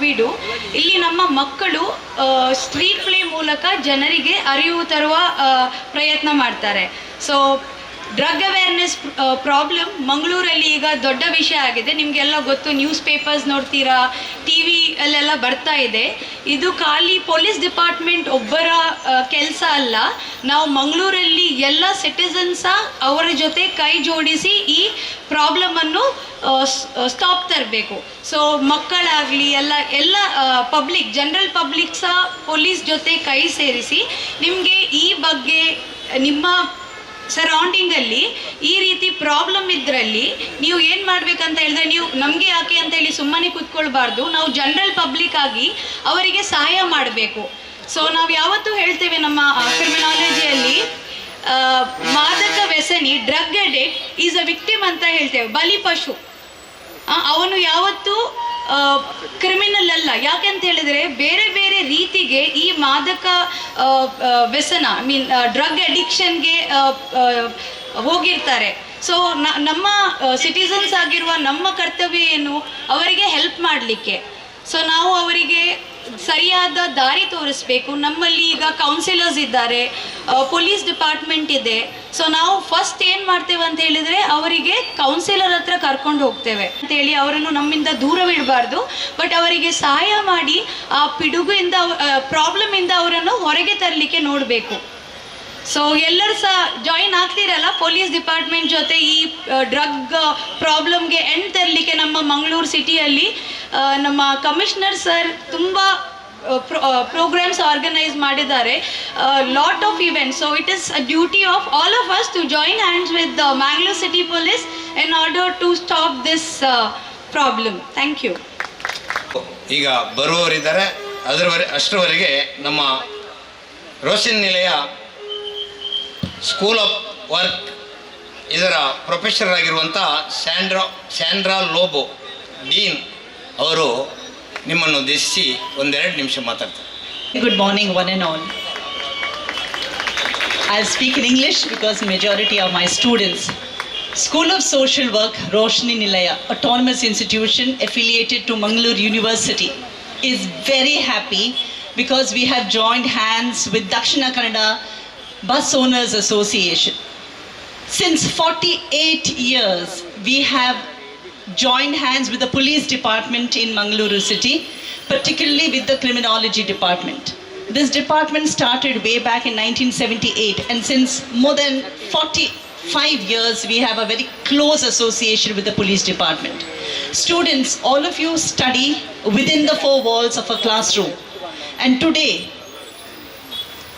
Program what we do ಇಲ್ಲಿ ನಮ್ಮ ಮಕ್ಕಳು ಸ್ಟ್ರೀಟ್ ಪ್ಲೇ ಮೂಲಕ ಜನರಿಗೆ ಅರಿವು ತರುವ ಪ್ರಯತ್ನ ಮಾಡ್ತಾರೆ. ಸೊ ಡ್ರಗ್ ಅವೇರ್ನೆಸ್ ಪ್ರಾಬ್ಲಮ್ ಮಂಗಳೂರಲ್ಲಿ ಈಗ ದೊಡ್ಡ ವಿಷಯ ಆಗಿದೆ. ನಿಮಗೆಲ್ಲ ಗೊತ್ತು ನ್ಯೂಸ್ ಪೇಪರ್ಸ್ ನೋಡ್ತೀರಾ ಟಿ ವಿ ಅಲ್ಲೆಲ್ಲ ಬರ್ತಾ ಇದೆ. ಇದು ಖಾಲಿ ಪೊಲೀಸ್ ಡಿಪಾರ್ಟ್ಮೆಂಟ್ ಒಬ್ಬರ ಕೆಲಸ ಅಲ್ಲ. ನಾವು ಮಂಗಳೂರಲ್ಲಿ ಎಲ್ಲ ಸಿಟಿಸನ್ಸ ಅವರ ಜೊತೆ ಕೈ ಜೋಡಿಸಿ ಈ ಪ್ರಾಬ್ಲಮನ್ನು ಸ್ಟಾಪ್ ತರಬೇಕು. ಸೊ ಮಕ್ಕಳಾಗಲಿ, ಎಲ್ಲ ಎಲ್ಲ ಪಬ್ಲಿಕ್ ಜನರಲ್ ಪಬ್ಲಿಕ್ ಸಹ ಪೊಲೀಸ್ ಜೊತೆ ಕೈ ಸೇರಿಸಿ ನಿಮಗೆ ಈ ಬಗ್ಗೆ ನಿಮ್ಮ ಸರೌಂಡಿಂಗಲ್ಲಿ ಈ ರೀತಿ ಪ್ರಾಬ್ಲಮ್ ಇದ್ರಲ್ಲಿ ನೀವು ಏನು ಮಾಡಬೇಕಂತ ಹೇಳಿದ್ರೆ ನೀವು ನಮಗೆ ಯಾಕೆ ಅಂತ ಹೇಳಿ ಸುಮ್ಮನೆ ಕೂತ್ಕೊಳ್ಬಾರ್ದು. ನಾವು ಜನರಲ್ ಪಬ್ಲಿಕ್ ಆಗಿ ಅವರಿಗೆ ಸಹಾಯ ಮಾಡಬೇಕು. ಸೊ ನಾವು ಯಾವತ್ತೂ ಹೇಳ್ತೇವೆ ನಮ್ಮ ಕ್ರಿಮಿನಾಲಜಿಯಲ್ಲಿ ಮಾದಕ ವ್ಯಸನಿ drug addict is a victim ಅಂತ ಹೇಳ್ತೇವೆ. ಬಲಿಪಶು ಪಶು. ಅವನು ಯಾವತ್ತೂ ಕ್ರಿಮಿನಲ್ ಅಲ್ಲ. ಯಾಕೆ ಅಂತ ಹೇಳಿದ್ರೆ ಬೇರೆ ರೀತಿಗೆ ಈ ಮಾದಕ ವ್ಯಸನ ಐ ಮೀನ್ ಡ್ರಗ್ ಅಡಿಕ್ಷನ್ಗೆ ಹೋಗಿರ್ತಾರೆ. ಸೊ ನಮ್ಮ ಸಿಟಿಸನ್ಸ್ ಆಗಿರುವ ನಮ್ಮ ಕರ್ತವ್ಯ ಏನು? ಅವರಿಗೆ ಹೆಲ್ಪ್ ಮಾಡಲಿಕ್ಕೆ. ಸೊ ನಾವು ಅವರಿಗೆ ಸರಿಯಾದ ದಾರಿ ತೋರಿಸ್ಬೇಕು. ನಮ್ಮಲ್ಲಿ ಈಗ ಕೌನ್ಸಿಲರ್ಸ್ ಇದ್ದಾರೆ ಪೊಲೀಸ್ ಡಿಪಾರ್ಟ್ಮೆಂಟ್ ಇದೆ. ಸೊ ನಾವು ಫಸ್ಟ್ ಏನು ಮಾಡ್ತೇವೆ ಅಂತ ಹೇಳಿದರೆ ಅವರಿಗೆ ಕೌನ್ಸಿಲರ್ ಹತ್ರ ಕರ್ಕೊಂಡು ಹೋಗ್ತೇವೆ. ಅಂತೇಳಿ ಅವರನ್ನು ನಮ್ಮಿಂದ ದೂರವಿಡಬಾರ್ದು ಬಟ್ ಅವರಿಗೆ ಸಹಾಯ ಮಾಡಿ ಆ ಪಿಡುಗಿಂದ ಪ್ರಾಬ್ಲಮಿಂದ ಅವರನ್ನು ಹೊರಗೆ ತರಲಿಕ್ಕೆ ನೋಡಬೇಕು. ಸೊ ಎಲ್ಲರೂ ಸಹ ಜಾಯಿನ್ ಆಗ್ತಿರಲ್ಲ? ಪೊಲೀಸ್ ಡಿಪಾರ್ಟ್ಮೆಂಟ್ ಜೊತೆ ಈ ಡ್ರಗ್ ಪ್ರಾಬ್ಲಮ್ಗೆ ಎಂಡ್ ತರಲಿಕ್ಕೆ ನಮ್ಮ ಮಂಗಳೂರು ಸಿಟಿಯಲ್ಲಿ ನಮ್ಮ ಕಮಿಷನರ್ ಸರ್ ತುಂಬ ಪ್ರೋಗ್ರಾಮ್ಸ್ ಆರ್ಗನೈಸ್ ಮಾಡಿದ್ದಾರೆ. Lot of events so it is a duty of all of us to join hands with Mangalore city police in order to stop this problem thank you ಈಗ ಬರುವವರಿದ್ದಾರೆ. ಅದರವರೆ, ಅಷ್ಟರವರೆಗೆ ನಮ್ಮ Roshan Nilaya school of work ಇದರ professor ಆಗಿರುವಂಥ Sandra Sandra Lobo dean ಅವರು ನಿಮ್ಮನ್ನು ಉದ್ದೇಶಿಸಿ ಒಂದೆರಡು ನಿಮಿಷ ಮಾತಾಡ್ತಾರೆ Good morning, one and all. I'll speak in English because majority are my students. School of Social Work, Roshni Nilaya, autonomous institution affiliated to Mangalore University, is very happy because we have joined hands with Dakshina Kannada Bus Owners Association. Since 48 years, we have joined hands with the police department in Mangaluru city, particularly with the criminology department. This department started way back in 1978, and since more than 45 years, we have a very close association with the police department. Students, all of you study within the four walls of a classroom, and today,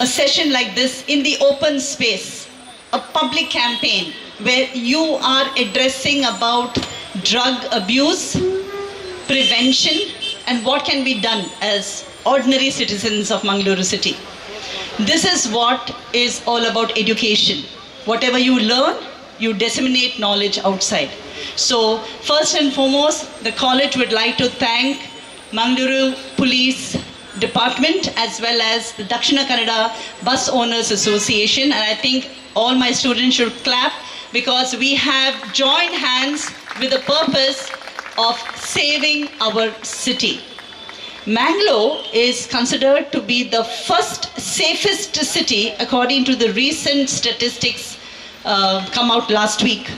a session like this in the open space, a public campaign where you are addressing about drug abuse, prevention, and what can be done as ordinary citizens of Mangaluru city. This is what is all about education. Whatever you learn, you disseminate knowledge outside. So, first and foremost, the college would like to thank Mangaluru Police Department as well as the Dakshina Kannada Bus Owners Association. And I think all my students should clap because we have joined hands with the purpose of saving our city. Mangalore is considered to be the first safest city according to the recent statistics uh, come out last week.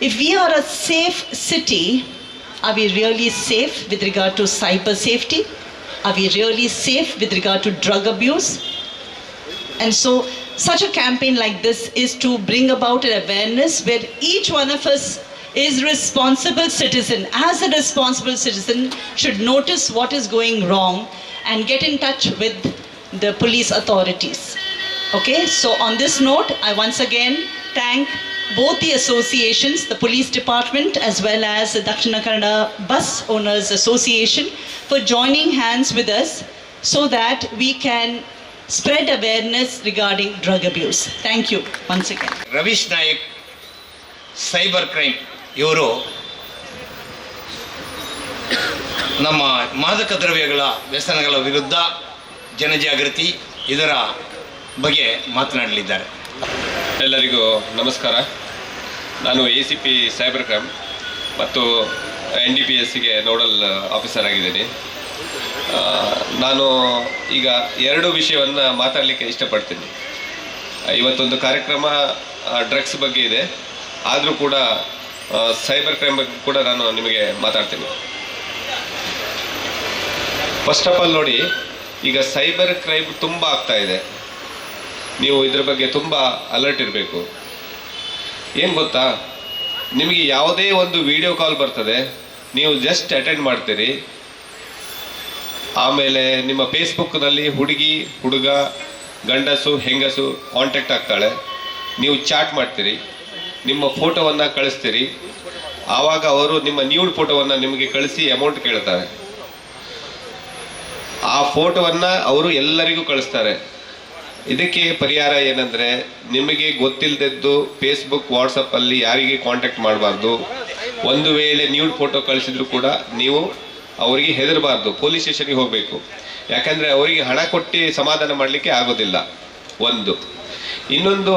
If we are a safe city, are we really safe with regard to cyber safety? Are we really safe with regard to drug abuse? And so, such a campaign like this is to bring about an awareness where each one of us is responsible citizen. As a responsible citizen should notice what is going wrong and get in touch with the police authorities. Okay, so on this note, I once again thank both the associations, the police department as well as the Dakshinakarana Bus Owners Association for joining hands with us so that we can spread awareness regarding drug abuse. Thank you once again. Ravish Naik, cyber crime. ಇವರು ನಮ್ಮ ಮಾದಕ ದ್ರವ್ಯಗಳ ವ್ಯಸನಗಳ ವಿರುದ್ಧ ಜನಜಾಗೃತಿ ಇದರ ಬಗ್ಗೆ ಮಾತನಾಡಲಿದ್ದಾರೆ. ಎಲ್ಲರಿಗೂ ನಮಸ್ಕಾರ. ನಾನು A C P cyber crime ಮತ್ತು ಎನ್ ಡಿ ಪಿ ಎಸ್ಸಿಗೆ ನೋಡಲ್ ಆಫೀಸರ್ ಆಗಿದ್ದೀನಿ. ನಾನು ಈಗ ಎರಡು ವಿಷಯವನ್ನು ಮಾತಾಡಲಿಕ್ಕೆ ಇಷ್ಟಪಡ್ತೀನಿ. ಇವತ್ತೊಂದು ಕಾರ್ಯಕ್ರಮ ಡ್ರಗ್ಸ್ ಬಗ್ಗೆ ಇದೆ. ಆದರೂ ಕೂಡ ಸೈಬರ್ ಕ್ರೈಮ್ ಬಗ್ಗೆ ಕೂಡ ನಾನು ನಿಮಗೆ ಮಾತಾಡ್ತೀನಿ. ಫಸ್ಟ್ ಆಫ್ ಆಲ್ ನೋಡಿ, ಈಗ ಸೈಬರ್ ಕ್ರೈಮ್ ತುಂಬ ಆಗ್ತಾ ಇದೆ. ನೀವು ಇದ್ರ ಬಗ್ಗೆ ತುಂಬ ಅಲರ್ಟ್ ಇರಬೇಕು. ಏನು ಗೊತ್ತಾ? ನಿಮಗೆ ಯಾವುದೇ ಒಂದು ವಿಡಿಯೋ ಕಾಲ್ ಬರ್ತದೆ, ನೀವು ಜಸ್ಟ್ ಅಟೆಂಡ್ ಮಾಡ್ತೀರಿ. ಆಮೇಲೆ ನಿಮ್ಮ ಫೇಸ್ಬುಕ್ನಲ್ಲಿ ಹುಡುಗಿ, ಹುಡುಗ, ಗಂಡಸು, ಹೆಂಗಸು ಕಾಂಟ್ಯಾಕ್ಟ್ ಆಗ್ತಾಳೆ. ನೀವು ಚಾಟ್ ಮಾಡ್ತೀರಿ. ನಿಮ್ಮ ಫೋಟೋವನ್ನು ಕಳಿಸ್ತೀರಿ. ಆವಾಗ ಅವರು ನಿಮ್ಮ ನ್ಯೂಡ್ ಫೋಟೋವನ್ನು ನಿಮಗೆ ಕಳಿಸಿ ಅಮೌಂಟ್ ಕೇಳ್ತಾರೆ. ಆ ಫೋಟೋವನ್ನು ಅವರು ಎಲ್ಲರಿಗೂ ಕಳಿಸ್ತಾರೆ. ಇದಕ್ಕೆ ಪರಿಹಾರ ಏನಂದರೆ, ನಿಮಗೆ ಗೊತ್ತಿಲ್ಲದದ್ದು ಫೇಸ್ಬುಕ್ ವಾಟ್ಸಪ್ಪಲ್ಲಿ ಯಾರಿಗೆ ಕಾಂಟ್ಯಾಕ್ಟ್ ಮಾಡಬಾರ್ದು. ಒಂದು ವೇಳೆ ನ್ಯೂಡ್ ಫೋಟೋ ಕಳಿಸಿದ್ರು ಕೂಡ ನೀವು ಅವರಿಗೆ ಹೆದರಬಾರ್ದು ಪೊಲೀಸ್ ಸ್ಟೇಷನ್ಗೆ ಹೋಗಬೇಕು. ಯಾಕಂದರೆ ಅವರಿಗೆ ಹಣ ಕೊಟ್ಟು ಸಮಾಧಾನ ಮಾಡಲಿಕ್ಕೆ ಆಗೋದಿಲ್ಲ. ಒಂದು. ಇನ್ನೊಂದು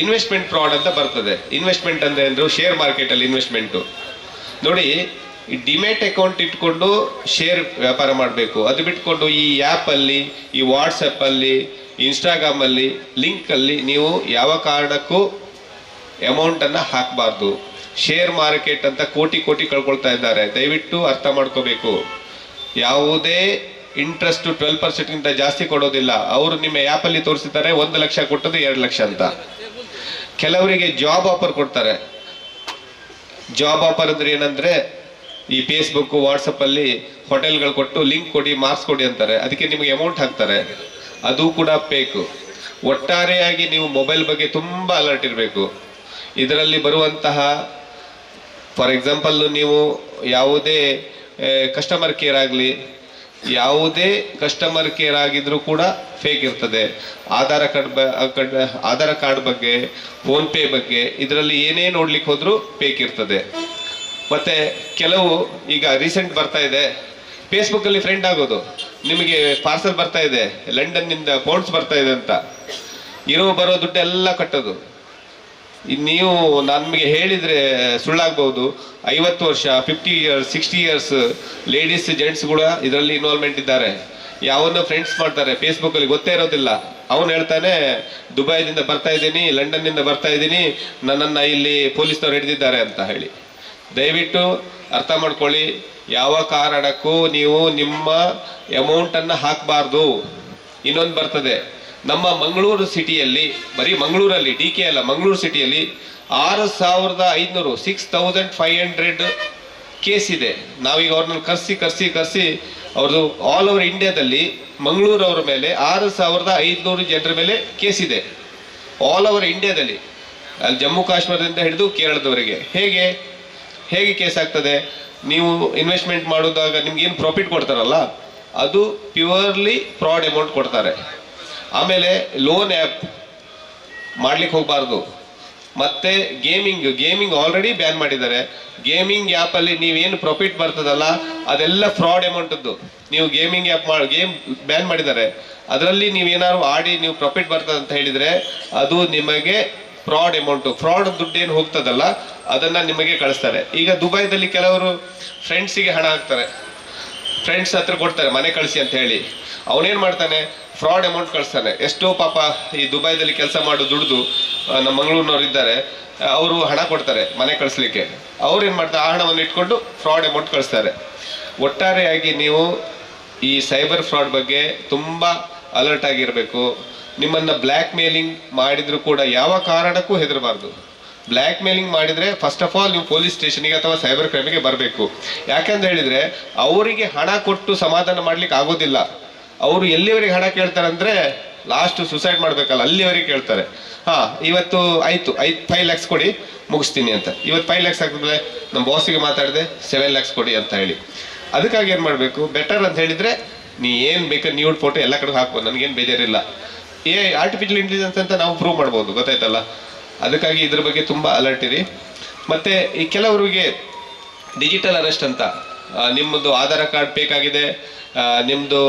ಇನ್ವೆಸ್ಟ್ಮೆಂಟ್ ಫ್ರಾಡ್ ಅಂತ ಬರ್ತದೆ. ಇನ್ವೆಸ್ಟ್ಮೆಂಟ್ ಅಂದ್ರೆ ಅಂದ್ರೆ ಶೇರ್ ಮಾರ್ಕೆಟಲ್ಲಿ ಇನ್ವೆಸ್ಟ್ಮೆಂಟು ನೋಡಿ, ಈ ಡಿಮೆಟ್ ಅಕೌಂಟ್ ಇಟ್ಕೊಂಡು ಶೇರ್ ವ್ಯಾಪಾರ ಮಾಡಬೇಕು. ಅದು ಬಿಟ್ಕೊಂಡು ಈ ಆ್ಯಪಲ್ಲಿ ಈ ವಾಟ್ಸಪ್ಪಲ್ಲಿ ಇನ್ಸ್ಟಾಗ್ರಾಮಲ್ಲಿ ಲಿಂಕಲ್ಲಿ ನೀವು ಯಾವ ಕಾರಣಕ್ಕೂ ಅಮೌಂಟನ್ನು ಹಾಕಬಾರ್ದು. ಶೇರ್ ಮಾರ್ಕೆಟ್ ಅಂತ ಕೋಟಿ ಕೋಟಿ ಕಳ್ಕೊಳ್ತಾ ಇದ್ದಾರೆ. ದಯವಿಟ್ಟು ಅರ್ಥ ಮಾಡ್ಕೋಬೇಕು. ಯಾವುದೇ ಇಂಟ್ರೆಸ್ಟ್ ಟ್ವೆಲ್ ಪರ್ಸೆಂಟ್ಗಿಂತ ಜಾಸ್ತಿ ಕೊಡೋದಿಲ್ಲ. ಅವರು ನಿಮ್ಮ ಆ್ಯಪಲ್ಲಿ ತೋರಿಸಿದ್ದಾರೆ, ಒಂದು ಲಕ್ಷ ಕೊಟ್ಟದ್ದು ಎರಡು ಲಕ್ಷ ಅಂತ. ಕೆಲವರಿಗೆ ಜಾಬ್ ಆಫರ್ ಕೊಡ್ತಾರೆ. ಜಾಬ್ ಆಫರ್ ಅಂದ್ರೆ ಏನಂದ್ರೆ, ಈ ಫೇಸ್ಬುಕ್ ವಾಟ್ಸಪ್ಪಲ್ಲಿ ಹೋಟೆಲ್ಗಳು ಕೊಟ್ಟು ಲಿಂಕ್ ಕೊಡಿ ಮಾರ್ಕ್ಸ್ ಕೊಡಿ ಅಂತಾರೆ. ಅದಕ್ಕೆ ನಿಮಗೆ ಅಮೌಂಟ್ ಹಾಕ್ತಾರೆ. ಅದು ಕೂಡ ಬೇಕು ಒಟ್ಟಾರೆಯಾಗಿ ನೀವು ಮೊಬೈಲ್ ಬಗ್ಗೆ ತುಂಬ ಅಲರ್ಟ್ ಇರಬೇಕು. ಇದರಲ್ಲಿ ಬರುವಂತಹ ಫಾರ್ ಎಕ್ಸಾಂಪಲ್ ನೀವು ಯಾವುದೇ ಕಸ್ಟಮರ್ ಕೇರ್ ಆಗಲಿ ಯಾವುದೇ ಕಸ್ಟಮರ್ ಕೇರ್ ಆಗಿದ್ರೂ ಕೂಡ ಫೇಕ್ ಇರ್ತದೆ. ಆಧಾರ್ ಕಾರ್ಡ್ ಬ ಆಧಾರ್ ಕಾರ್ಡ್ ಬಗ್ಗೆ ಫೋನ್ ಪೇ ಬಗ್ಗೆ, ಇದರಲ್ಲಿ ಏನೇ ನೋಡ್ಲಿಕ್ಕೆ ಹೋದ್ರೂ ಫೇಕ್ ಇರ್ತದೆ. ಮತ್ತೆ ಕೆಲವು ಈಗ ರೀಸೆಂಟ್ ಬರ್ತಾ ಇದೆ. ಫೇಸ್ಬುಕ್ ಅಲ್ಲಿ ಫ್ರೆಂಡ್ ಆಗೋದು. ನಿಮಗೆ ಪಾರ್ಸಲ್ ಬರ್ತಾ ಇದೆ. ಲಂಡನ್ನಿಂದ ಪೌಂಡ್ಸ್ ಬರ್ತಾ ಇದೆ ಅಂತ. ಇರೋ ಬರೋ ದುಡ್ಡೆಲ್ಲ ಕಟ್ಟೋದು. ನೀವು ನಮಗೆ ಹೇಳಿದರೆ ಸುಳ್ಳಾಗ್ಬೋದು ಐವತ್ತು ವರ್ಷ fifty years sixty years ladies gents ಕೂಡ ಇದರಲ್ಲಿ ಇನ್ವಾಲ್ವ್ಮೆಂಟ್ ಇದ್ದಾರೆ. ಯಾವನ್ನ ಫ್ರೆಂಡ್ಸ್ ಮಾಡ್ತಾರೆ ಫೇಸ್ಬುಕ್ಕಲ್ಲಿ ಗೊತ್ತೇ ಇರೋದಿಲ್ಲ. ಅವನು ಹೇಳ್ತಾನೆ, ದುಬೈದಿಂದ ಬರ್ತಾ ಇದ್ದೀನಿ, ಲಂಡನ್ನಿಂದ ಬರ್ತಾ ಇದ್ದೀನಿ, ನನ್ನನ್ನು ಇಲ್ಲಿ ಪೊಲೀಸ್ನವ್ರು ಹಿಡಿದಿದ್ದಾರೆ ಅಂತ ಹೇಳಿ. ದಯವಿಟ್ಟು ಅರ್ಥ ಮಾಡ್ಕೊಳ್ಳಿ, ಯಾವ ಕಾರಣಕ್ಕೂ ನೀವು ನಿಮ್ಮ ಅಮೌಂಟನ್ನು ಹಾಕಬಾರ್ದು. ಇನ್ನೊಂದು ಬರ್ತದೆ. ನಮ್ಮ ಮಂಗಳೂರು ಸಿಟಿಯಲ್ಲಿ, ಬರೀ ಮಂಗಳೂರಲ್ಲಿ, ಡಿ ಕೆ ಅಲ್ಲ, ಮಂಗಳೂರು ಸಿಟಿಯಲ್ಲಿ ಆರು ಸಾವಿರದ ಐದುನೂರು six thousand five hundred case ಇದೆ. ನಾವೀಗ ಅವ್ರನ್ನ ಕರ್ಸಿ ಕರ್ಸಿ, ಕರೆಸಿ, ಅವ್ರದ್ದು ಆಲ್ ಓವರ್ ಇಂಡಿಯಾದಲ್ಲಿ ಮಂಗಳೂರು ಅವರ ಮೇಲೆ ಆರು ಸಾವಿರದ ಐದುನೂರು ಜನರ ಮೇಲೆ ಕೇಸ್ ಇದೆ. ಆಲ್ ಓವರ್ ಇಂಡಿಯಾದಲ್ಲಿ ಅಲ್ಲಿ ಜಮ್ಮು ಕಾಶ್ಮೀರದಿಂದ ಹಿಡಿದು ಕೇರಳದವರೆಗೆ. ಹೇಗೆ? ಹೇಗೆ ಕೇಸ್ ಆಗ್ತದೆ? ನೀವು ಇನ್ವೆಸ್ಟ್ಮೆಂಟ್ ಮಾಡೋದಾಗ ನಿಮ್ಗೆ ಏನು ಪ್ರಾಫಿಟ್ ಕೊಡ್ತಾರಲ್ಲ? ಅದು ಪ್ಯೂರ್ಲಿ ಫ್ರಾಡ್ ಅಮೌಂಟ್ ಕೊಡ್ತಾರೆ. ಆಮೇಲೆ ಲೋನ್ ಆ್ಯಪ್ ಮಾಡ್ಲಿಕ್ಕೆ ಹೋಗಬಾರ್ದು. ಮತ್ತೆ ಗೇಮಿಂಗ್ ಗೇಮಿಂಗ್ ಆಲ್ರೆಡಿ ಬ್ಯಾನ್ ಮಾಡಿದ್ದಾರೆ. ಗೇಮಿಂಗ್ ಆ್ಯಪಲ್ಲಿ ನೀವೇನು ಪ್ರಾಫಿಟ್ ಬರ್ತದಲ್ಲ, ಅದೆಲ್ಲ ಫ್ರಾಡ್ ಅಮೌಂಟದ್ದು ನೀವು ಗೇಮಿಂಗ್ ಆ್ಯಪ್ ಮಾಡಿ ಗೇಮ್ ಬ್ಯಾನ್ ಮಾಡಿದ್ದಾರೆ. ಅದರಲ್ಲಿ ನೀವೇನಾದ್ರು ಆಡಿ ನೀವು ಪ್ರಾಫಿಟ್ ಬರ್ತದೆ ಅಂತ ಹೇಳಿದರೆ, ಅದು ನಿಮಗೆ ಫ್ರಾಡ್ ಅಮೌಂಟು ಫ್ರಾಡ್ ದುಡ್ಡು ಏನು ಹೋಗ್ತದಲ್ಲ, ಅದನ್ನು ನಿಮಗೆ ಕಳಿಸ್ತಾರೆ. ಈಗ ದುಬೈದಲ್ಲಿ ಕೆಲವರು ಫ್ರೆಂಡ್ಸಿಗೆ ಹಣ ಹಾಕ್ತಾರೆ. ಫ್ರೆಂಡ್ಸ್ ಹತ್ರ ಕೊಡ್ತಾರೆ, ಮನೆ ಕಳಿಸಿ ಅಂತ ಹೇಳಿ. ಅವನೇನು ಮಾಡ್ತಾನೆ? ಫ್ರಾಡ್ ಅಮೌಂಟ್ ಕಳಿಸ್ತಾನೆ. ಎಷ್ಟೋ ಪಾಪ ಈ ದುಬೈದಲ್ಲಿ ಕೆಲಸ ಮಾಡೋ ದುಡಿದು ನಮ್ಮ ಮಂಗಳೂರಿನವ್ರು ಇದ್ದಾರೆ ಅವರು ಹಣ ಕೊಡ್ತಾರೆ ಮನೆ ಕಳಿಸ್ಲಿಕ್ಕೆ. ಅವ್ರು ಏನು ಮಾಡ್ತಾರೆ? ಆ ಹಣವನ್ನು ಇಟ್ಕೊಂಡು ಫ್ರಾಡ್ ಅಮೌಂಟ್ ಕಳಿಸ್ತಾರೆ. ಒಟ್ಟಾರೆಯಾಗಿ ನೀವು ಈ ಸೈಬರ್ ಫ್ರಾಡ್ ಬಗ್ಗೆ ತುಂಬ ಅಲರ್ಟ್ ಆಗಿರಬೇಕು. ನಿಮ್ಮನ್ನು ಬ್ಲ್ಯಾಕ್ ಮೇಲಿಂಗ್ ಮಾಡಿದರೂ ಕೂಡ ಯಾವ ಕಾರಣಕ್ಕೂ ಹೆದರಬಾರ್ದು. ಬ್ಲ್ಯಾಕ್ ಮೇಲಿಂಗ್ ಮಾಡಿದರೆ ಫಸ್ಟ್ ಆಫ್ ಆಲ್ ನೀವು ಪೊಲೀಸ್ ಸ್ಟೇಷನಿಗೆ ಅಥವಾ ಸೈಬರ್ ಕ್ರೈಮಿಗೆ ಬರಬೇಕು. ಯಾಕೆಂತ ಹೇಳಿದರೆ, ಅವರಿಗೆ ಹಣ ಕೊಟ್ಟು ಸಮಾಧಾನ ಮಾಡ್ಲಿಕ್ಕೆ ಆಗೋದಿಲ್ಲ. ಅವರು ಎಲ್ಲಿವರೆಗೆ ಹಣ ಕೇಳ್ತಾರೆ ಅಂದ್ರೆ ಲಾಸ್ಟ್ ಸುಸೈಡ್ ಮಾಡ್ಬೇಕಲ್ಲ, ಅಲ್ಲಿವರೆಗೆ ಕೇಳ್ತಾರೆ. ಹಾ, ಇವತ್ತು ಆಯ್ತು, ಐದು ಫೈವ್ ಲ್ಯಾಕ್ಸ್ ಕೊಡಿ, ಮುಗಿಸ್ತೀನಿ ಅಂತ. ಇವತ್ತು ಫೈವ್ ಲ್ಯಾಕ್ಸ್ ಹಾಕಿದ್ರೆ ನಮ್ಮ ಬಾಸಿಗೆ ಮಾತಾಡಿದೆ ಸೆವೆನ್ ಲ್ಯಾಕ್ಸ್ ಕೊಡಿ ಅಂತ ಹೇಳಿ. ಅದಕ್ಕಾಗಿ ಏನು ಮಾಡಬೇಕು? ಬೆಟರ್ ಅಂತ ಹೇಳಿದ್ರೆ, ನೀ ಏನು ಬೇಕಾದ್ರೆ ನ್ಯೂಡ್ ಫೋಟೋ ಎಲ್ಲ ಕಡೆ ಹಾಕ್ಬೋದು ನನಗೇನು ಬೇಜಾರಿಲ್ಲ. ಏ ಆರ್ಟಿಫಿಷಿಯಲ್ ಇಂಟೆಲಿಜೆನ್ಸ್ ಅಂತ ನಾವು ಪ್ರೂವ್ ಮಾಡ್ಬೋದು, ಗೊತ್ತಾಯ್ತಲ್ಲ? ಅದಕ್ಕಾಗಿ ಇದ್ರ ಬಗ್ಗೆ ತುಂಬ ಅಲರ್ಟ್ ಇರಿ. ಮತ್ತೆ ಈ ಕೆಲವರಿಗೆ ಡಿಜಿಟಲ್ ಅರೆಸ್ಟ್ ಅಂತ ನಿಮ್ಮದು ಆಧಾರ್ ಕಾರ್ಡ್ ಬೇಕಾಗಿದೆ ನಿಮ್ಮದು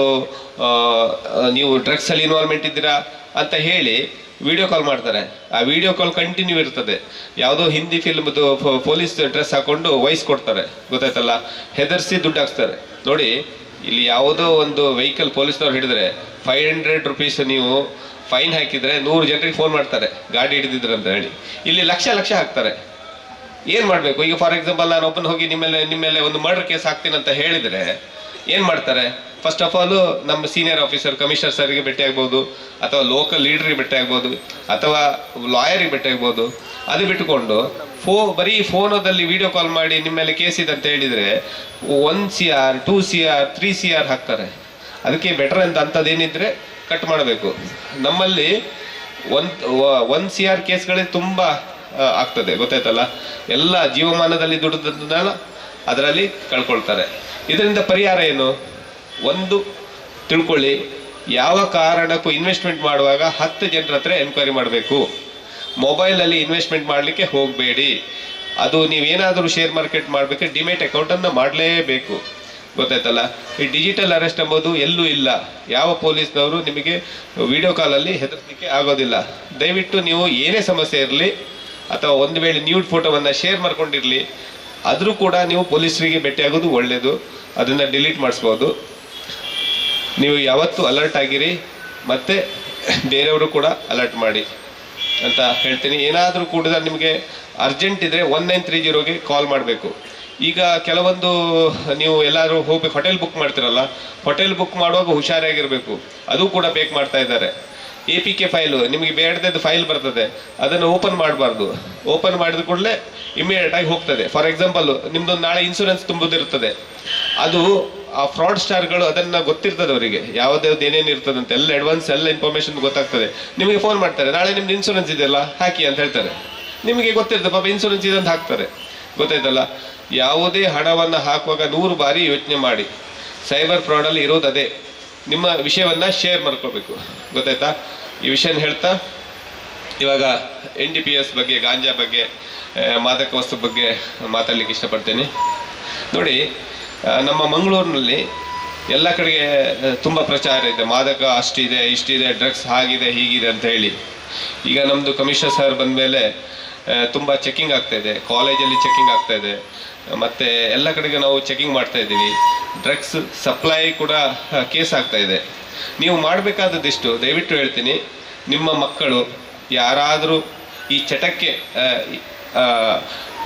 ನೀವು ಡ್ರಗ್ಸಲ್ಲಿ ಇನ್ವಾಲ್ವ್ಮೆಂಟ್ ಇದ್ದೀರಾ ಅಂತ ಹೇಳಿ ವಿಡಿಯೋ ಕಾಲ್ ಮಾಡ್ತಾರೆ. ಆ ವಿಡಿಯೋ ಕಾಲ್ ಕಂಟಿನ್ಯೂ ಇರ್ತದೆ. ಯಾವುದೋ ಹಿಂದಿ ಫಿಲ್ಮ್ದು ಪೊಲೀಸ್ ಡ್ರೆಸ್ ಹಾಕೊಂಡು ವಯಸ್ಸು ಕೊಡ್ತಾರೆ. ಗೊತ್ತಾಯ್ತಲ್ಲ? ಹೆದರ್ಸಿ ದುಡ್ಡು ಹಾಕ್ಸ್ತಾರೆ. ನೋಡಿ, ಇಲ್ಲಿ ಯಾವುದೋ ಒಂದು ವೆಹಿಕಲ್ ಪೊಲೀಸ್ನವ್ರು ಹಿಡಿದ್ರೆ ಫೈವ್ ಹಂಡ್ರೆಡ್ ರುಪೀಸ್ ನೀವು ಫೈನ್ ಹಾಕಿದರೆ ನೂರು ಜನರಿಗೆ ಫೋನ್ ಮಾಡ್ತಾರೆ. ಗಾಡಿ ಹಿಡಿದಿದ್ರು ಅಂತ ಹೇಳಿ. ಇಲ್ಲಿ ಲಕ್ಷ ಲಕ್ಷ ಹಾಕ್ತಾರೆ. ಏನು ಮಾಡಬೇಕು? ಈಗ ಫಾರ್ ಎಕ್ಸಾಂಪಲ್ ನಾನು ಒಬ್ಬನ ಹೋಗಿ ನಿಮ್ಮೆಲ್ಲ ನಿಮ್ಮೆಲ್ಲ ಒಂದು ಮರ್ಡರ್ ಕೇಸ್ ಹಾಕ್ತೀನಿ ಅಂತ ಹೇಳಿದ್ರೆ ಏನ್ ಮಾಡ್ತಾರೆ? ಫಸ್ಟ್ ಆಫ್ ಆಲ್ ನಮ್ಮ ಸೀನಿಯರ್ ಆಫೀಸರ್ ಕಮಿಷನರ್ ಸರ್ಗೆ ಭೇಟಿ ಆಗ್ಬೋದು, ಅಥವಾ ಲೋಕಲ್ ಲೀಡ್ರಿಗೆ ಭೇಟಿ ಆಗ್ಬೋದು, ಅಥವಾ ಲಾಯರಿಗೆ ಭೇಟಿ ಆಗ್ಬೋದು. ಅದು ಬಿಟ್ಟುಕೊಂಡು ಫೋ, ಬರೀ ಫೋನದಲ್ಲಿ ವಿಡಿಯೋ ಕಾಲ್ ಮಾಡಿ ನಿಮ್ಮ ಮೇಲೆ ಕೇಸ್ ಇದೆ ಅಂತ ಹೇಳಿದ್ರೆ one C R two C R three C R ಹಾಕ್ತಾರೆ. ಅದಕ್ಕೆ ಬೆಟರ್ ಅಂತ ಅಂಥದ್ದೇನಿದ್ರೆ ಕಟ್ ಮಾಡಬೇಕು. ನಮ್ಮಲ್ಲಿ ಒನ್ ಒನ್ ಸಿ ಆರ್ ಕೇಸ್ಗಳೇ ತುಂಬ ಆಗ್ತದೆ. ಗೊತ್ತಾಯ್ತಲ್ಲ? ಎಲ್ಲ ಜೀವಮಾನದಲ್ಲಿ ದುಡಿದದ್ದನ್ನೆಲ್ಲ ಅದರಲ್ಲಿ ಕಳ್ಕೊಳ್ತಾರೆ. ಇದರಿಂದ ಪರಿಹಾರ ಏನು? ಒಂದು, ತಿಳ್ಕೊಳ್ಳಿ, ಯಾವ ಕಾರಣಕ್ಕೂ ಇನ್ವೆಸ್ಟ್ಮೆಂಟ್ ಮಾಡುವಾಗ ಹತ್ತು ಜನರ ಹತ್ರ ಎನ್ಕ್ವೈರಿ ಮಾಡಬೇಕು. ಮೊಬೈಲಲ್ಲಿ ಇನ್ವೆಸ್ಟ್ಮೆಂಟ್ ಮಾಡಲಿಕ್ಕೆ ಹೋಗಬೇಡಿ. ಅದು ನೀವೇನಾದರೂ ಶೇರ್ ಮಾರ್ಕೆಟ್ ಮಾಡಬೇಕು ಡಿಮೆಟ್ ಅಕೌಂಟನ್ನು ಮಾಡಲೇಬೇಕು. ಗೊತ್ತಾಯ್ತಲ್ಲ? ಈ ಡಿಜಿಟಲ್ ಅರೆಸ್ಟ್ ಎಂಬುದು ಎಲ್ಲೂ ಇಲ್ಲ. ಯಾವ ಪೊಲೀಸ್ನವರು ನಿಮಗೆ ವಿಡಿಯೋ ಕಾಲಲ್ಲಿ ಹೆದರ್ಲಿಕ್ಕೆ ಆಗೋದಿಲ್ಲ. ದಯವಿಟ್ಟು ನೀವು ಏನೇ ಸಮಸ್ಯೆ ಇರಲಿ, ಅಥವಾ ಒಂದು ವೇಳೆ ನ್ಯೂಡ್ ಫೋಟೋವನ್ನು ಶೇರ್ ಮಾಡ್ಕೊಂಡಿರಲಿ ಆದರೂ ಕೂಡ ನೀವು ಪೊಲೀಸರಿಗೆ ಭೇಟಿಯಾಗೋದು ಒಳ್ಳೆಯದು ಅದನ್ನು ಡಿಲೀಟ್ ಮಾಡಿಸ್ಬೋದು. ನೀವು ಯಾವತ್ತೂ ಅಲರ್ಟ್ ಆಗಿರಿ. ಮತ್ತು ಬೇರೆಯವರು ಕೂಡ ಅಲರ್ಟ್ ಮಾಡಿ ಅಂತ ಹೇಳ್ತೀನಿ. ಏನಾದರೂ ಕೂಡ ನಿಮಗೆ ಅರ್ಜೆಂಟ್ ಇದ್ದರೆ ಒನ್ ನೈನ್ ತ್ರೀ ಜೀರೋಗೆ ಕಾಲ್ ಮಾಡಬೇಕು. ಈಗ ಕೆಲವೊಂದು ನೀವು ಎಲ್ಲರೂ ಹೋಗಿ ಹೋಟೆಲ್ ಬುಕ್ ಮಾಡ್ತಿರಲ್ಲ, ಹೋಟೆಲ್ ಬುಕ್ ಮಾಡುವಾಗ ಹುಷಾರಾಗಿರಬೇಕು. ಅದು ಕೂಡ ಬೇಕ್ ಮಾಡ್ತಾ ಇದ್ದಾರೆ. ಎ ಪಿ ಕೆ ಫೈಲು ನಿಮಗೆ ಬೇಡದ ಫೈಲ್ ಬರ್ತದೆ, ಅದನ್ನು ಓಪನ್ ಮಾಡಬಾರ್ದು. ಓಪನ್ ಮಾಡಿದ ಕೂಡಲೇ ಇಮಿಡಿಯೇಟ್ ಆಗಿ ಹೋಗ್ತದೆ. ಫಾರ್ ಎಕ್ಸಾಂಪಲ್ ನಿಮ್ದೊಂದು ನಾಳೆ ಇನ್ಸೂರೆನ್ಸ್ ತುಂಬುದಿರ್ತದೆ. ಅದು ಆ ಫ್ರಾಡ್ ಸ್ಟಾರ್ಗಳು ಅದನ್ನ ಗೊತ್ತಿರ್ತದೆ ಅವರಿಗೆ. ಯಾವ್ದಾವ್ದು ಏನೇನು ಇರ್ತದೆ ಅಂತ ಎಲ್ಲ ಅಡ್ವಾನ್ಸ್ ಎಲ್ಲ ಇನ್ಫಾರ್ಮೇಶನ್ ಗೊತ್ತಾಗ್ತದೆ. ನಿಮಗೆ ಫೋನ್ ಮಾಡ್ತಾರೆ, ನಾಳೆ ನಿಮ್ದು ಇನ್ಸೂರೆನ್ಸ್ ಇದೆಯಲ್ಲ, ಹಾಕಿ ಅಂತ ಹೇಳ್ತಾರೆ. ನಿಮಗೆ ಗೊತ್ತಿರ್ತದೆ, ಪಾಪ ಇನ್ಸೂರೆನ್ಸ್ ಇದೆ ಅಂತ ಹಾಕ್ತಾರೆ. ಗೊತ್ತಾಯ್ತಲ್ಲ? ಯಾವುದೇ ಹಣವನ್ನು ಹಾಕುವಾಗ ನೂರು ಬಾರಿ ಯೋಚನೆ ಮಾಡಿ. ಸೈಬರ್ ಫ್ರಾಡಲ್ಲಿ ಇರೋದು ಅದೇ. ನಿಮ್ಮ ವಿಷಯವನ್ನ ಶೇರ್ ಮಾಡ್ಕೋಬೇಕು. ಗೊತ್ತಾಯ್ತಾ? ಈ ವಿಷಯನ ಹೇಳ್ತಾ, ಇವಾಗ ಎನ್ ಡಿ ಪಿ ಎಸ್ ಬಗ್ಗೆ, ಗಾಂಜಾ ಬಗ್ಗೆ ಮಾದಕ ವಸ್ತು ಬಗ್ಗೆ ಮಾತಾಡ್ಲಿಕ್ಕೆ ಇಷ್ಟಪಡ್ತೇನೆ. ನೋಡಿ ನಮ್ಮ ಮಂಗಳೂರಿನಲ್ಲಿ ಎಲ್ಲ ಕಡೆಗೆ ತುಂಬ ಪ್ರಚಾರ ಇದೆ. ಮಾದಕ ಅಷ್ಟಿದೆ, ಇಷ್ಟಿದೆ ಡ್ರಗ್ಸ್ ಹಾಗಿದೆ, ಹೀಗಿದೆ ಅಂತ ಹೇಳಿ. ಈಗ ನಮ್ಮದು ಕಮಿಷನರ್ ಸರ್ ಬಂದ ಮೇಲೆ ತುಂಬ ಚೆಕ್ಕಿಂಗ್ ಆಗ್ತಾ ಇದೆ. ಕಾಲೇಜಲ್ಲಿ ಚೆಕ್ಕಿಂಗ್ ಆಗ್ತಾ ಇದೆ. ಮತ್ತು ಎಲ್ಲ ಕಡೆಗೆ ನಾವು ಚೆಕಿಂಗ್ ಮಾಡ್ತಾ ಇದ್ದೀವಿ. ಡ್ರಗ್ಸ್ ಸಪ್ಲೈ ಕೂಡ ಕೇಸ್ ಆಗ್ತಾ ಇದೆ. ನೀವು ಮಾಡಬೇಕಾದದ್ದಿಷ್ಟು ದಯವಿಟ್ಟು ಹೇಳ್ತೀನಿ. ನಿಮ್ಮ ಮಕ್ಕಳು ಯಾರಾದರೂ ಈ ಚಟಕ್ಕೆ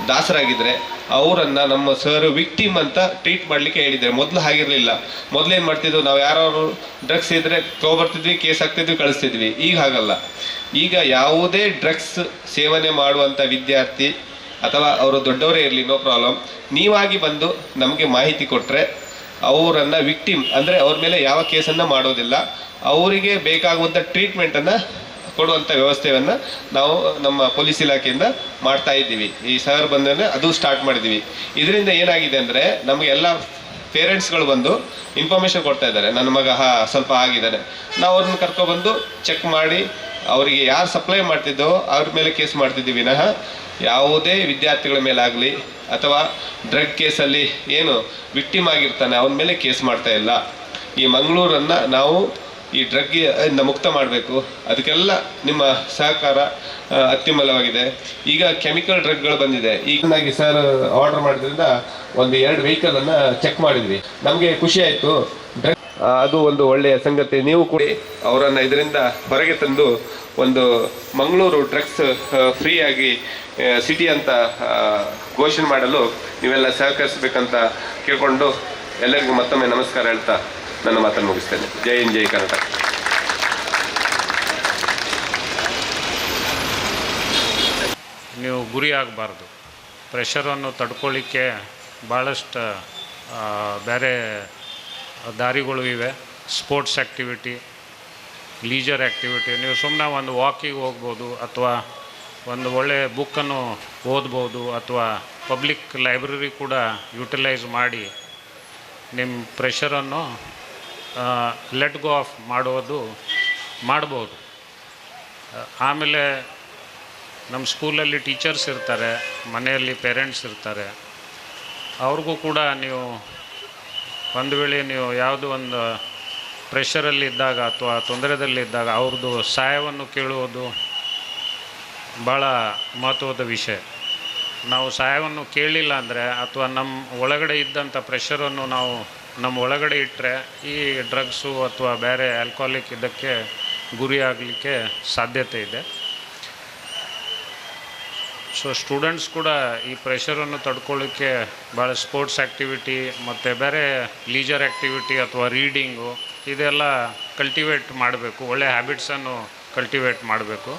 ದಾಸರಾಗಿದ್ದರೆ ಅವರನ್ನು ನಮ್ಮ ಸರ್ ವಿಕ್ಟಿಮ್ ಅಂತ ಟ್ರೀಟ್ ಮಾಡಲಿಕ್ಕೆ ಹೇಳಿದ್ದಾರೆ ಮೊದಲು ಹಾಗಿರಲಿಲ್ಲ. ಮೊದಲೇನು ಮಾಡ್ತಿದ್ವು? ನಾವು ಯಾರು ಡ್ರಗ್ಸ್ ಇದ್ದರೆ ತೊಗೊಬರ್ತಿದ್ವಿ ಕೇಸ್ ಆಗ್ತಿದ್ವಿ, ಕಳಿಸ್ತಿದ್ವಿ. ಈಗ ಹಾಗಲ್ಲ. ಈಗ ಯಾವುದೇ ಡ್ರಗ್ಸ್ ಸೇವನೆ ಮಾಡುವಂಥ ವಿದ್ಯಾರ್ಥಿ ಅಥವಾ ಅವರು ದೊಡ್ಡವರೇ ಇರಲಿ ನೋ ಪ್ರಾಬ್ಲಮ್ ನೀವಾಗಿ ಬಂದು ನಮಗೆ ಮಾಹಿತಿ ಕೊಟ್ಟರೆ ಅವರನ್ನು ವಿಕ್ಟಿಮ್ ಅಂದರೆ ಅವ್ರ ಮೇಲೆ ಯಾವ ಕೇಸನ್ನು ಮಾಡೋದಿಲ್ಲ. ಅವರಿಗೆ ಬೇಕಾಗುವಂಥ ಟ್ರೀಟ್ಮೆಂಟನ್ನು ಕೊಡುವಂಥ ವ್ಯವಸ್ಥೆಯನ್ನು ನಾವು ನಮ್ಮ ಪೊಲೀಸ್ ಇಲಾಖೆಯಿಂದ ಮಾಡ್ತಾ ಇದ್ದೀವಿ. ಈ ಸರ್ ಬಂದರೆ ಅದು ಸ್ಟಾರ್ಟ್ ಮಾಡಿದ್ದೀವಿ ಇದರಿಂದ ಏನಾಗಿದೆ ಅಂದರೆ ನಮಗೆ ಎಲ್ಲ ಪೇರೆಂಟ್ಸ್ಗಳು ಬಂದು ಇನ್ಫಾರ್ಮೇಷನ್ ಕೊಡ್ತಾ ಇದ್ದಾರೆ. ನನ್ನ ಮಗ, ಹಾ, ಸ್ವಲ್ಪ ಆಗಿದ್ದಾನೆ. ನಾವು ಅವ್ರನ್ನ ಕರ್ಕೊಬಂದು ಚೆಕ್ ಮಾಡಿ, ಅವರಿಗೆ ಯಾರು ಸಪ್ಲೈ ಮಾಡ್ತಿದ್ದೋ ಅವ್ರ ಮೇಲೆ ಕೇಸ್ ಮಾಡ್ತಿದ್ದೀವಿ. ವಿನಃ ಯಾವುದೇ ವಿದ್ಯಾರ್ಥಿಗಳ ಮೇಲಾಗಲಿ ಅಥವಾ ಡ್ರಗ್ ಕೇಸಲ್ಲಿ ಏನು ವಿಕ್ಟಿಮ್ ಆಗಿರ್ತಾನೆ, ಅವನ ಮೇಲೆ ಕೇಸ್ ಮಾಡ್ತಾ ಇಲ್ಲ. ಈ ಮಂಗಳೂರನ್ನು ನಾವು ಈ ಡ್ರಗ್ ಇಂದ ಮುಕ್ತ ಮಾಡಬೇಕು. ಅದಕ್ಕೆಲ್ಲ ನಿಮ್ಮ ಸಹಕಾರ ಅತಿಮಲವಾಗಿದೆ ಈಗ ಕೆಮಿಕಲ್ ಡ್ರಗ್ಗಳು ಬಂದಿದೆ. ಈಗಿನಾಗಿ ಸರ್ ಆರ್ಡರ್ ಮಾಡಿದ್ರಿಂದ ಒಂದು ಎರಡು ವೆಹಿಕಲ್ ಅನ್ನ ಚೆಕ್ ಮಾಡಿದ್ವಿ. ನಮಗೆ ಖುಷಿ ಆಯ್ತು. ಡ್ರಗ್ ಅದು ಒಂದು ಒಳ್ಳೆಯ ಸಂಗತಿ. ನೀವು ಕೂಡ ಅವರನ್ನ ಇದರಿಂದ ಹೊರಗೆ ತಂದು ಒಂದು ಮಂಗಳೂರು ಡ್ರಗ್ಸ್ ಫ್ರೀ ಆಗಿ ಸಿಟಿ ಅಂತ ಘೋಷಣೆ ಮಾಡಲು ನೀವೆಲ್ಲ ಸಹಕರಿಸಬೇಕಂತ ಕೇಳ್ಕೊಂಡು ಎಲ್ಲರಿಗೂ ಮತ್ತೊಮ್ಮೆ ನಮಸ್ಕಾರ ಹೇಳ್ತಾ ನನ್ನ ಮಾತನ್ನು ಮುಗಿಸ್ತೇನೆ. ಜೈ ಜೈ ಕರ್ನಾಟಕ. ನೀವು ಗುರಿ ಆಗಬಾರ್ದು. ಪ್ರೆಷರನ್ನು ತಡ್ಕೊಳ್ಳಿಕ್ಕೆ ಭಾಳಷ್ಟು ಬೇರೆ ದಾರಿಗಳು ಇವೆ. ಸ್ಪೋರ್ಟ್ಸ್ ಆ್ಯಕ್ಟಿವಿಟಿ ಲೀಜರ್ ಆ್ಯಕ್ಟಿವಿಟಿ ನೀವು ಸುಮ್ಮನೆ ಒಂದು ವಾಕಿಗೆ ಹೋಗ್ಬೋದು ಅಥವಾ ಒಂದು ಒಳ್ಳೆಯ ಬುಕ್ಕನ್ನು ಓದ್ಬೋದು ಅಥವಾ ಪಬ್ಲಿಕ್ ಲೈಬ್ರರಿ ಕೂಡ ಯುಟಿಲೈಸ್ ಮಾಡಿ ನಿಮ್ಮ ಪ್ರೆಷರನ್ನು ಲೆಟ್ ಗೋ ಆಫ್ ಮಾಡೋದು ಮಾಡ್ಬೋದು. ಆಮೇಲೆ ನಮ್ಮ ಸ್ಕೂಲಲ್ಲಿ ಟೀಚರ್ಸ್ ಇರ್ತಾರೆ, ಮನೆಯಲ್ಲಿ ಪೇರೆಂಟ್ಸ್ ಇರ್ತಾರೆ. ಅವ್ರಿಗೂ ಕೂಡ ನೀವು ಒಂದು ವೇಳೆ ನೀವು ಯಾವುದೋ ಒಂದು ಪ್ರೆಷರಲ್ಲಿದ್ದಾಗ ಅಥವಾ ತೊಂದರೆದಲ್ಲಿದ್ದಾಗ ಅವ್ರದ್ದು ಸಹಾಯವನ್ನು ಕೇಳುವುದು ಭಾಳ ಮಹತ್ವದ ವಿಷಯ. ನಾವು ಸಹಾಯವನ್ನು ಕೇಳಿಲ್ಲ ಅಂದರೆ ಅಥವಾ ನಮ್ಮ ಒಳಗಡೆ ಇದ್ದಂಥ ಪ್ರೆಷರನ್ನು ನಾವು ನಮ್ಮ ಒಳಗಡೆ ಇಟ್ಟರೆ ಈ ಡ್ರಗ್ಸು ಅಥವಾ ಬೇರೆ ಆಲ್ಕೋಹಾಲಿಕ್ ಇದಕ್ಕೆ ಗುರಿಯಾಗಲಿಕ್ಕೆ ಸಾಧ್ಯತೆ ಇದೆ. ಸೊ ಸ್ಟೂಡೆಂಟ್ಸ್ ಕೂಡ ಈ ಪ್ರೆಷರನ್ನು ತಡ್ಕೊಳ್ಳಿಕ್ಕೆ ಭಾಳ ಸ್ಪೋರ್ಟ್ಸ್ ಆ್ಯಕ್ಟಿವಿಟಿ ಮತ್ತು ಬೇರೆ ಲೀಜರ್ ಆ್ಯಕ್ಟಿವಿಟಿ ಅಥವಾ ರೀಡಿಂಗು ಇದೆಲ್ಲ ಕಲ್ಟಿವೇಟ್ ಮಾಡಬೇಕು, ಒಳ್ಳೆ ಹ್ಯಾಬಿಟ್ಸನ್ನು ಕಲ್ಟಿವೇಟ್ ಮಾಡಬೇಕು.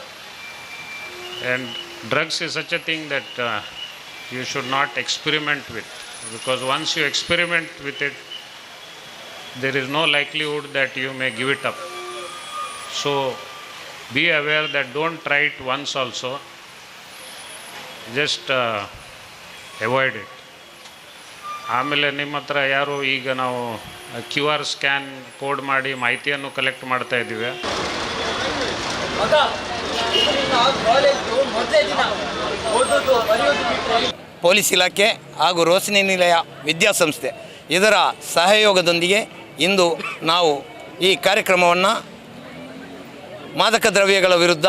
And drugs is such a thing that you should not experiment with because once you experiment with it there is no likelihood that you may give it up. So be aware that don't try it once also, just uh, avoid it. ಆಮೇಲೆ ನಿಮ್ಮ ಹತ್ರ ಯಾರು ಈಗ ನಾವು Q R scan code ಮಾಡಿ ಮಾಹಿತಿಯನ್ನು collect ಮಾಡ್ತಾ ಇದ್ದೀವಿ ಪೊಲೀಸ್ ಇಲಾಖೆ ಹಾಗೂ ರೋಶನಿ ನಿಲಯ ವಿದ್ಯಾಸಂಸ್ಥೆ ಇದರ ಸಹಯೋಗದೊಂದಿಗೆ ಇಂದು ನಾವು ಈ ಕಾರ್ಯಕ್ರಮವನ್ನು ಮಾದಕ ದ್ರವ್ಯಗಳ ವಿರುದ್ಧ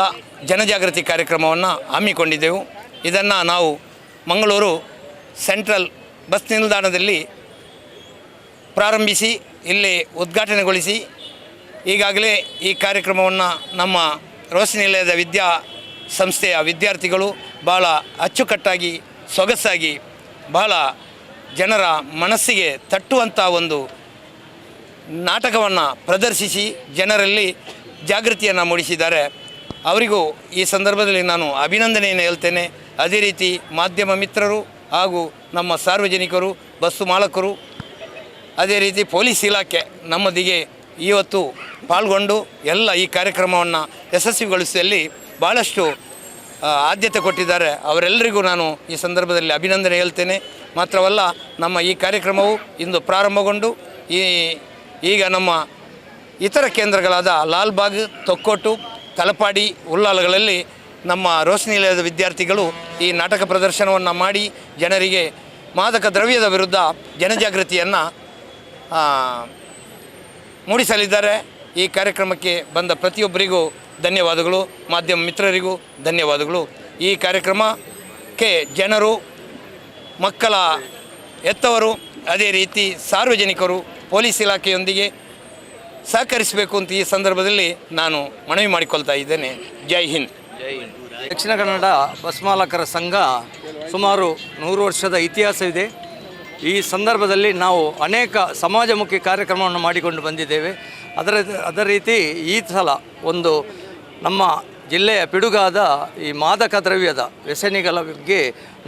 ಜನಜಾಗೃತಿ ಕಾರ್ಯಕ್ರಮವನ್ನು ಹಮ್ಮಿಕೊಂಡಿದ್ದೆವು. ಇದನ್ನು ನಾವು ಮಂಗಳೂರು ಸೆಂಟ್ರಲ್ ಬಸ್ ನಿಲ್ದಾಣದಲ್ಲಿ ಪ್ರಾರಂಭಿಸಿ, ಇಲ್ಲಿ ಉದ್ಘಾಟನೆಗೊಳಿಸಿ, ಈಗಾಗಲೇ ಈ ಕಾರ್ಯಕ್ರಮವನ್ನು ನಮ್ಮ ರೋಸ್ ನಿಲಯದ ವಿದ್ಯಾ ಸಂಸ್ಥೆಯ ವಿದ್ಯಾರ್ಥಿಗಳು ಭಾಳ ಅಚ್ಚುಕಟ್ಟಾಗಿ, ಸೊಗಸಾಗಿ ಬಹಳ ಜನರ ಮನಸ್ಸಿಗೆ ತಟ್ಟುವಂಥ ಒಂದು ನಾಟಕವನ್ನು ಪ್ರದರ್ಶಿಸಿ ಜನರಲ್ಲಿ ಜಾಗೃತಿಯನ್ನು ಮೂಡಿಸಿದ್ದಾರೆ. ಅವರಿಗೂ ಈ ಸಂದರ್ಭದಲ್ಲಿ ನಾನು ಅಭಿನಂದನೆಯನ್ನು ಹೇಳ್ತೇನೆ. ಅದೇ ರೀತಿ ಮಾಧ್ಯಮ ಮಿತ್ರರು ಹಾಗೂ ನಮ್ಮ ಸಾರ್ವಜನಿಕರು, ಬಸ್ಸು ಮಾಲಕರು, ಅದೇ ರೀತಿ ಪೊಲೀಸ್ ಇಲಾಖೆ ನಮ್ಮದಿಗೆ ಇವತ್ತು ಪಾಲ್ಗೊಂಡು ಎಲ್ಲ ಈ ಕಾರ್ಯಕ್ರಮವನ್ನು ಯಶಸ್ವಿಗೊಳಿಸುವಲ್ಲಿ ಭಾಳಷ್ಟು ಆದ್ಯತೆ ಕೊಟ್ಟಿದ್ದಾರೆ. ಅವರೆಲ್ಲರಿಗೂ ನಾನು ಈ ಸಂದರ್ಭದಲ್ಲಿ ಅಭಿನಂದನೆ ಹೇಳ್ತೇನೆ. ಮಾತ್ರವಲ್ಲ, ನಮ್ಮ ಈ ಕಾರ್ಯಕ್ರಮವು ಇಂದು ಪ್ರಾರಂಭಗೊಂಡು ಈ ಈಗ ನಮ್ಮ ಇತರ ಕೇಂದ್ರಗಳಾದ ಲಾಲ್ಬಾಗ್, ತೊಕ್ಕೋಟು, ತಲಪಾಡಿ, ಉಲ್ಲಾಲಗಳಲ್ಲಿ ನಮ್ಮ ರೋಶನಿ ನಿಲಯದ ವಿದ್ಯಾರ್ಥಿಗಳು ಈ ನಾಟಕ ಪ್ರದರ್ಶನವನ್ನು ಮಾಡಿ ಜನರಿಗೆ ಮಾದಕ ದ್ರವ್ಯದ ವಿರುದ್ಧ ಜನಜಾಗೃತಿಯನ್ನು ಮೂಡಿಸಲಿದ್ದಾರೆ. ಈ ಕಾರ್ಯಕ್ರಮಕ್ಕೆ ಬಂದ ಪ್ರತಿಯೊಬ್ಬರಿಗೂ ಧನ್ಯವಾದಗಳು. ಮಾಧ್ಯಮ ಮಿತ್ರರಿಗೂ ಧನ್ಯವಾದಗಳು. ಈ ಕಾರ್ಯಕ್ರಮಕ್ಕೆ ಜನರು, ಮಕ್ಕಳ ಎತ್ತವರು ಅದೇ ರೀತಿ ಸಾರ್ವಜನಿಕರು ಪೊಲೀಸ್ ಇಲಾಖೆಯೊಂದಿಗೆ ಸಹಕರಿಸಬೇಕು ಅಂತ ಈ ಸಂದರ್ಭದಲ್ಲಿ ನಾನು ಮನವಿ ಮಾಡಿಕೊಳ್ತಾ ಇದ್ದೇನೆ. ಜೈ ಹಿಂದ್. ದಕ್ಷಿಣ ಕನ್ನಡ ಬಸ್ ಮಾಲಕರ ಸಂಘ ಸುಮಾರು ನೂರು ವರ್ಷದ ಇತಿಹಾಸವಿದೆ. ಈ ಸಂದರ್ಭದಲ್ಲಿ ನಾವು ಅನೇಕ ಸಮಾಜಮುಖಿ ಕಾರ್ಯಕ್ರಮವನ್ನು ಮಾಡಿಕೊಂಡು ಬಂದಿದ್ದೇವೆ. ಅದರ ಅದೇ ರೀತಿ ಈ ಸಲ ಒಂದು ನಮ್ಮ ಜಿಲ್ಲೆಯ ಪಿಡುಗಾದ ಈ ಮಾದಕ ದ್ರವ್ಯದ ವ್ಯಸನಿಗಳ ಬಗ್ಗೆ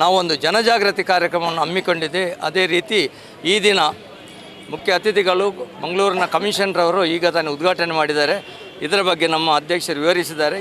ನಾವೊಂದು ಜನಜಾಗೃತಿ ಕಾರ್ಯಕ್ರಮವನ್ನು ಹಮ್ಮಿಕೊಂಡಿದೆ ಅದೇ ರೀತಿ ಈ ದಿನ ಮುಖ್ಯ ಅತಿಥಿಗಳು ಮಂಗಳೂರಿನ ಕಮಿಷನರವರು ಈಗ ತಾನೇ ಉದ್ಘಾಟನೆ ಮಾಡಿದ್ದಾರೆ. ಇದರ ಬಗ್ಗೆ ನಮ್ಮ ಅಧ್ಯಕ್ಷರು ವಿವರಿಸಿದ್ದಾರೆ.